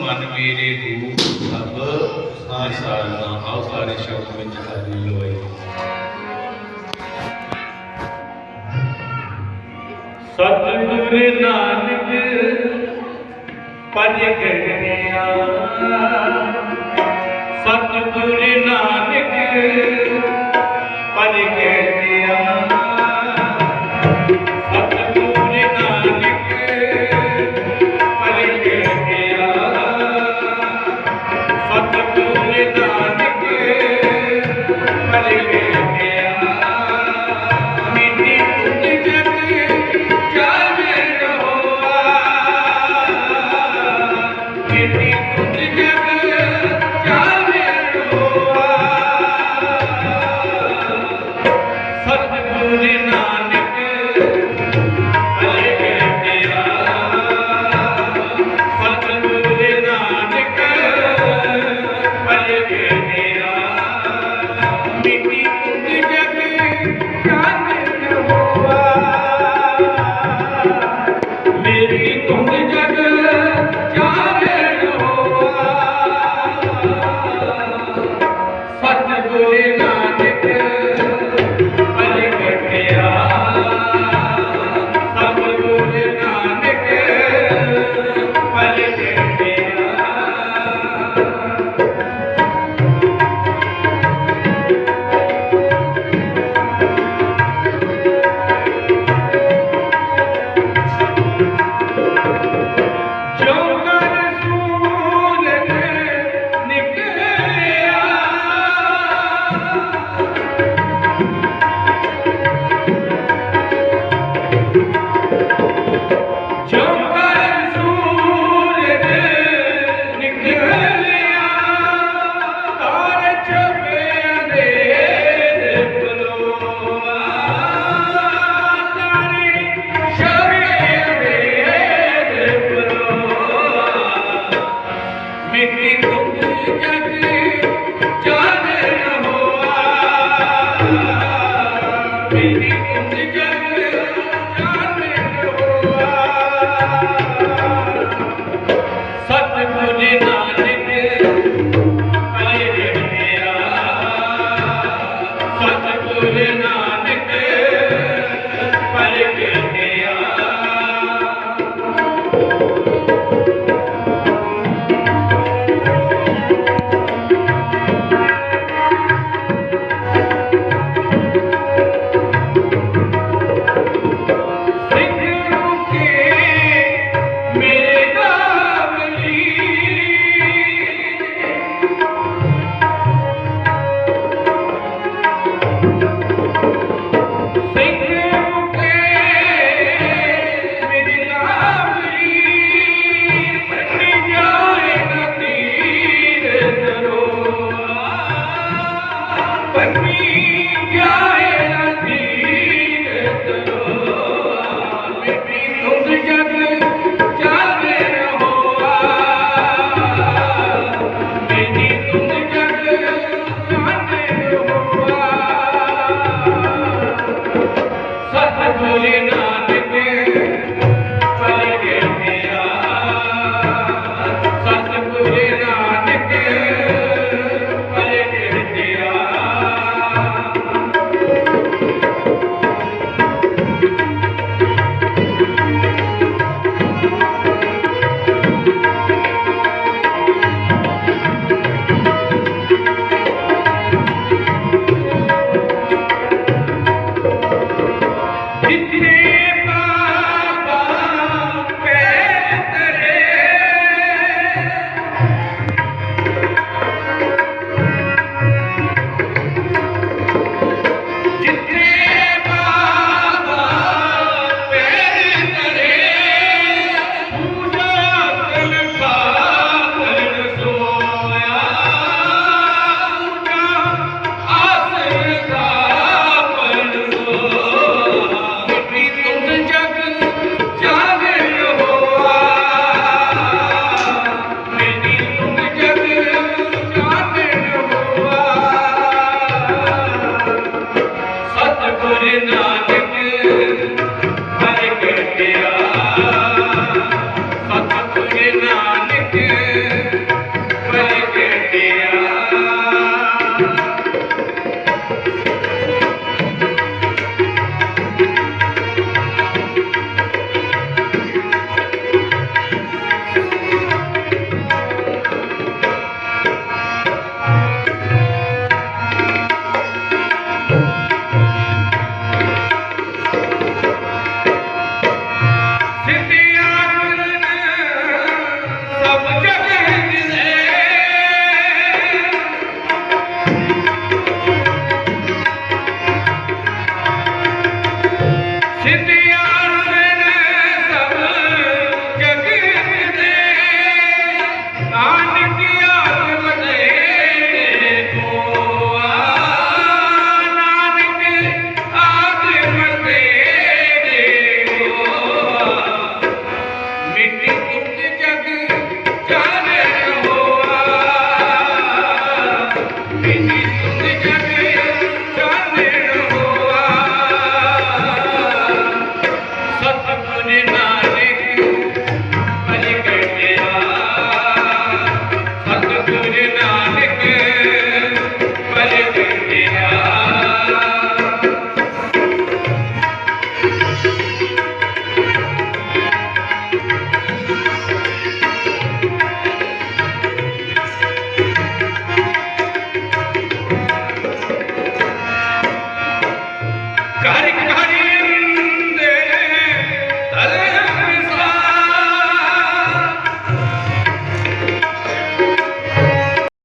ਮਨ ਮੇਰੇ ਹੋ, ਸਭ ਸਾਰਨਾ ਆਓ, ਸਾਰੇ ਸ਼ਬਦ ਵਿੱਚ ਹਾਜ਼ਰੀ ਲਵਾਈ ਸਤਿਗੁਰ ਨਾਨਕ ਪਰਗਟਿਆ ਸਤਿਗੁਰ ਨਾਨਕ ਪਰਗਟਿਆ good enough.